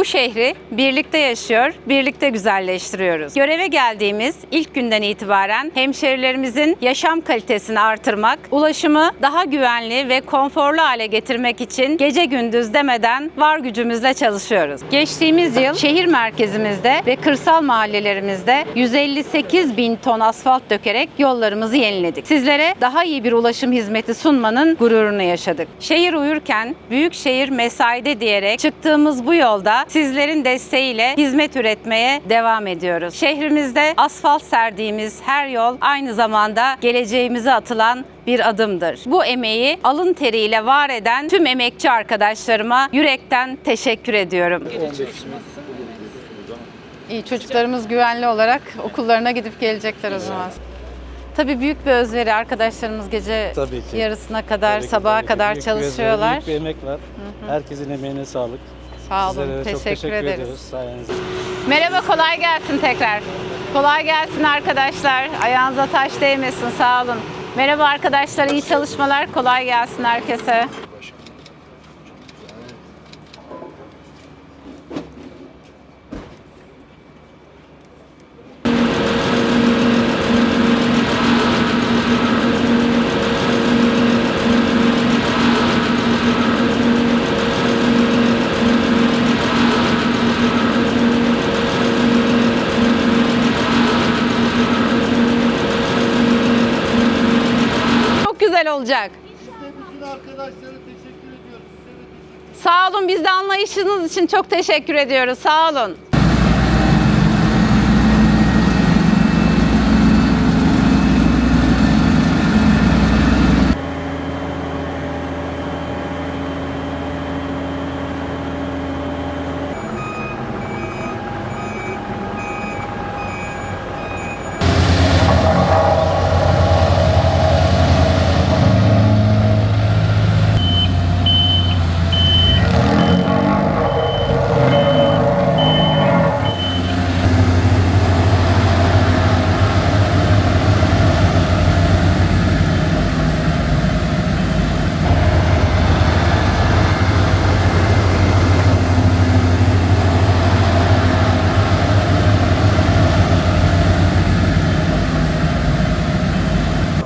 Bu şehri birlikte yaşıyor, birlikte güzelleştiriyoruz. Göreve geldiğimiz ilk günden itibaren hemşerilerimizin yaşam kalitesini artırmak, ulaşımı daha güvenli ve konforlu hale getirmek için gece gündüz demeden var gücümüzle çalışıyoruz. Geçtiğimiz yıl şehir merkezimizde ve kırsal mahallelerimizde 158 bin ton asfalt dökerek yollarımızı yeniledik. Sizlere daha iyi bir ulaşım hizmeti sunmanın gururunu yaşadık. Şehir uyurken büyük şehir mesaide diyerek çıktığımız bu yolda sizlerin desteğiyle hizmet üretmeye devam ediyoruz. Şehrimizde asfalt serdiğimiz her yol aynı zamanda geleceğimize atılan bir adımdır. Bu emeği alın teriyle var eden tüm emekçi arkadaşlarıma yürekten teşekkür ediyorum. İyi çocuklarımız güvenli olarak okullarına gidip gelecekler o zaman. Tabii büyük bir özveri arkadaşlarımız gece Tabii ki. yarısına kadar, Tabii ki, sabaha tabii ki. kadar Büyük bir özveri, çalışıyorlar. Büyük bir emek var. Herkesin emeğine sağlık. Sağ olun, Sizlere de teşekkür, çok teşekkür ederiz. ediyoruz sayenizde. Merhaba, kolay gelsin tekrar. Kolay gelsin arkadaşlar. Ayağınıza taş değmesin, sağ olun. Merhaba arkadaşlar, iyi çalışmalar. Kolay gelsin herkese. Çok güzel olacak. Bütün arkadaşlara teşekkür ediyoruz. Size de teşekkür Sağ olun, biz de anlayışınız için çok teşekkür ediyoruz. Sağ olun.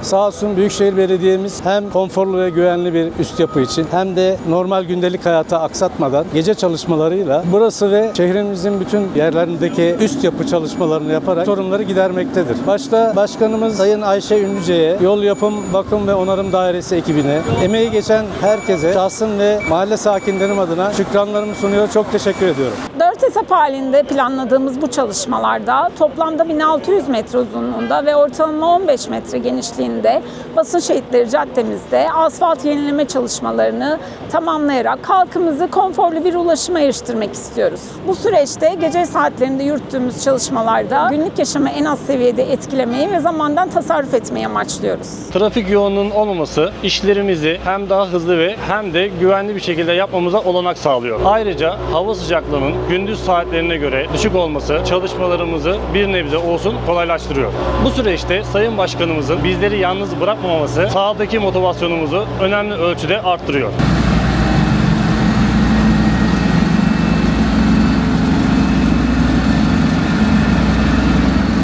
Sağ olsun Büyükşehir Belediye'miz hem konforlu ve güvenli bir üst yapı için hem de normal gündelik hayata aksatmadan gece çalışmalarıyla burası ve şehrimizin bütün yerlerindeki üst yapı çalışmalarını yaparak sorunları gidermektedir. Başta Başkanımız Sayın Ayşe Ünlüce'ye, yol yapım, bakım ve onarım dairesi ekibine, emeği geçen herkese, şahsım ve mahalle sakinlerim adına şükranlarımı sunuyor. Çok teşekkür ediyorum. Etap halinde planladığımız bu çalışmalarda toplamda 1600 metre uzunluğunda ve ortalama 15 metre genişliğinde Basın Şehitleri Caddemizde asfalt yenileme çalışmalarını tamamlayarak halkımızı konforlu bir ulaşıma eriştirmek istiyoruz. Bu süreçte gece saatlerinde yürüttüğümüz çalışmalarda günlük yaşamı en az seviyede etkilemeyi ve zamandan tasarruf etmeyi amaçlıyoruz. Trafik yoğunluğunun olmaması işlerimizi hem daha hızlı ve hem de güvenli bir şekilde yapmamıza olanak sağlıyor. Ayrıca hava sıcaklığının gündüz saatlerine göre düşük olması çalışmalarımızı bir nebze olsun kolaylaştırıyor. Bu süreçte Sayın Başkanımızın bizleri yalnız bırakmaması sahadaki motivasyonumuzu önemli ölçüde arttırıyor.